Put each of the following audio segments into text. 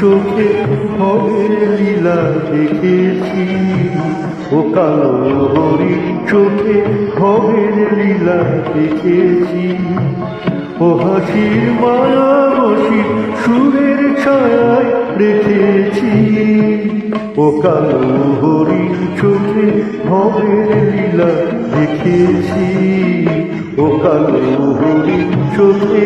চোখে ভবের লীলা দেখেছি। ও কালো হরিণ চোখে ভবের লীলা দেখেছি। ও হাসির মায়া বসি সুরের ছায়ায় রেখেছি। ও কালো হরিণ চোখে ভবের লীলা দেখেছি। ও কালো হরিণ চোখে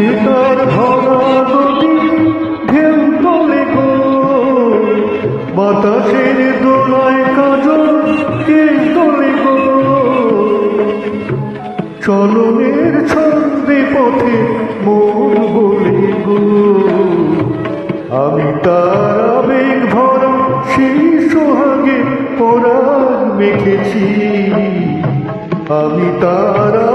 ভরা চলনের ছন্দে পথে মন বলে গো। আমি তার আবেগ ভরা সেই সোহাগে পরাগ মেখেছি। আমি তার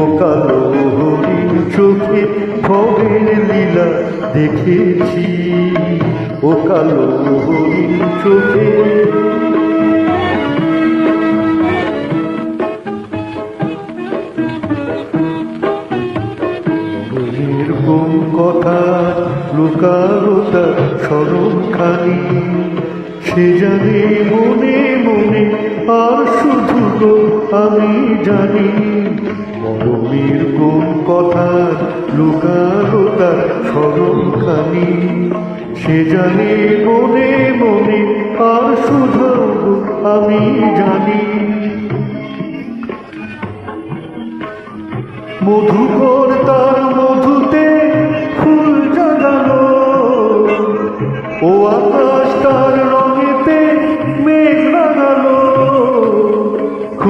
ও কালো হরিণ চোখে ভবের লীলা দেখেছি। ও কালো হরিণ চোখে কথা লুকারতা স্মরণখানি সে জানে মনে মনে আর শুধু আমি জানি মরমের কোন কথা লুকারতা স্মরণখানি। সে জানে মনে মনে আর শুধু আমি জানি। মধুকর তার মধুতে ফুল জাগালো ও আকাশ তার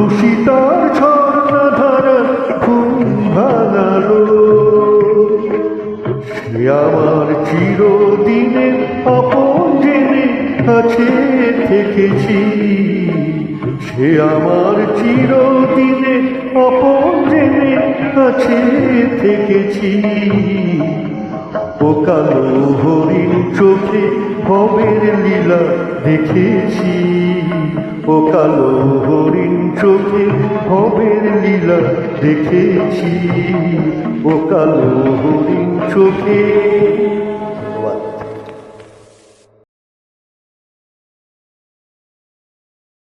খুশি তার ঝর্ণা ধারা ঘুম ভাঙালো সে আমার চিরদিনে আপন জেনে কাছে থেকেছি। সে আমার চিরদিনে আপন জেনে কাছে থেকেছি। ও কালো হরিণ চোখে ভবের লীলা দেখেছি। পোকালো কালো হরিণ চোখে ভবের লীলা দেখেছি। পোকালো কালো হরিণ চোখে